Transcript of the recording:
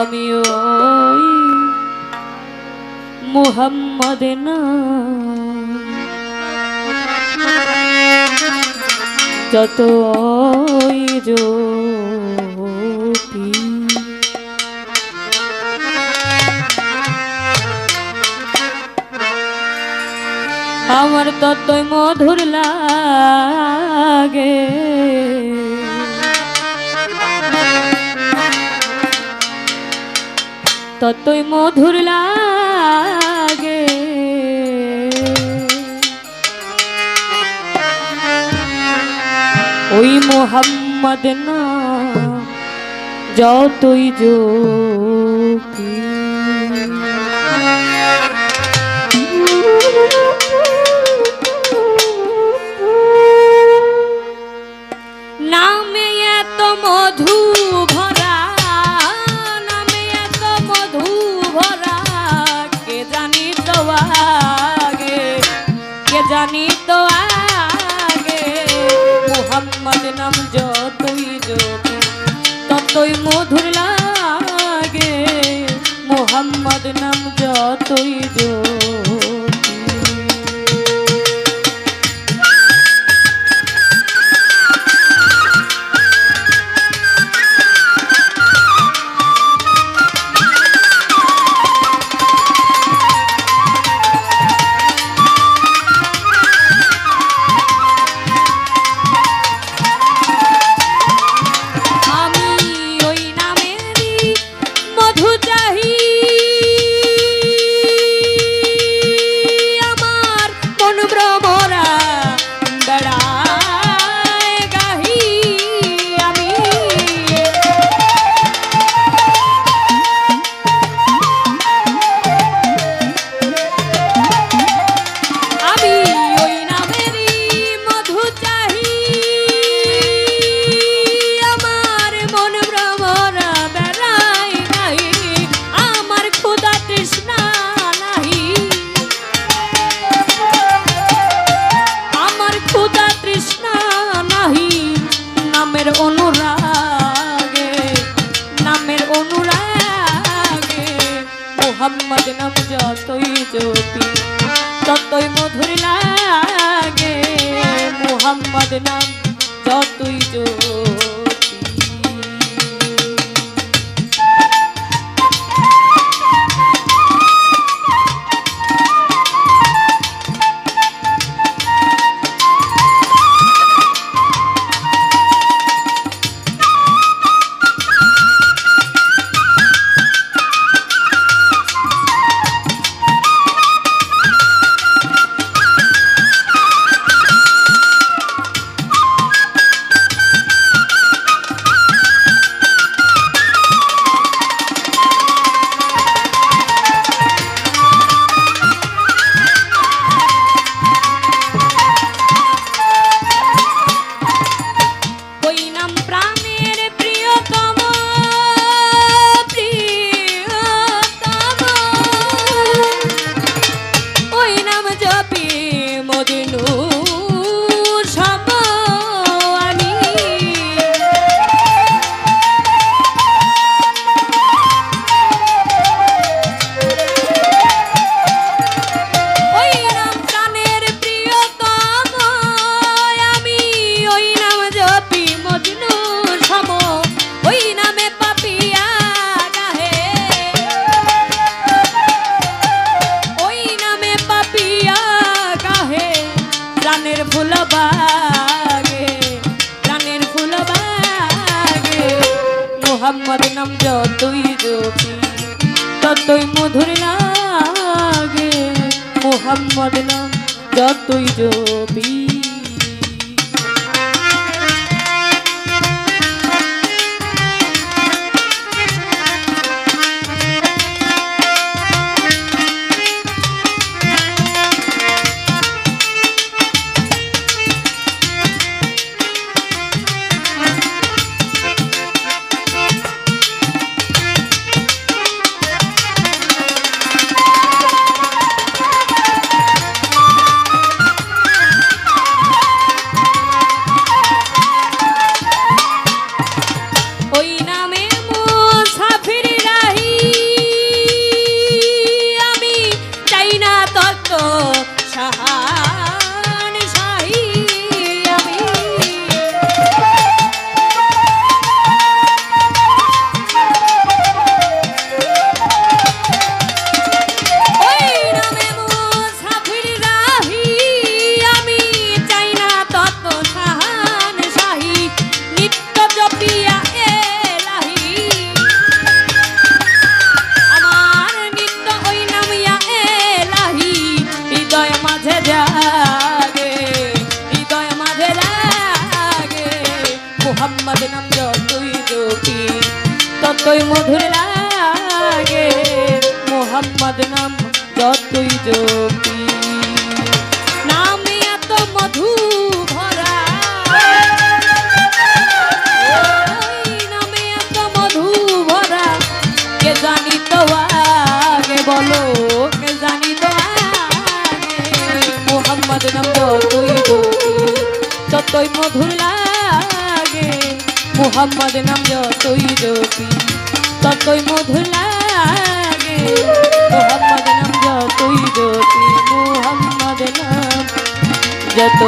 আমি ওই মুহাম্মদ না। যত রোপি আমার ততই মধুর লাগে। ততই মধুর লাগে। ওই মোহাম্মদ না যতই যোগী নাম যতই যোগী ততই মধুর লাগে। মোহাম্মদ নাম যতই যোগ আমার নাম যতই জোর আমার নাম যতই জপি ততই মধুর লাগে। মোহাম্মদ নাম যতই জপি যতই জপি ততই মধুর লাগে। মোহাম্মদ নাম যতই জপি নামে মধু ভরা নামে এত মধু ভরা কে জানি তো আগে বলো, কে জানি তো আগে। মোহাম্মদ নাম যতই মধুর লাগে। মোহাম্মদ নাম যতই জপি ততই মধুর লাগে। মোহাম্মদ নাম যতই জপি মোহাম্মদ নাম যত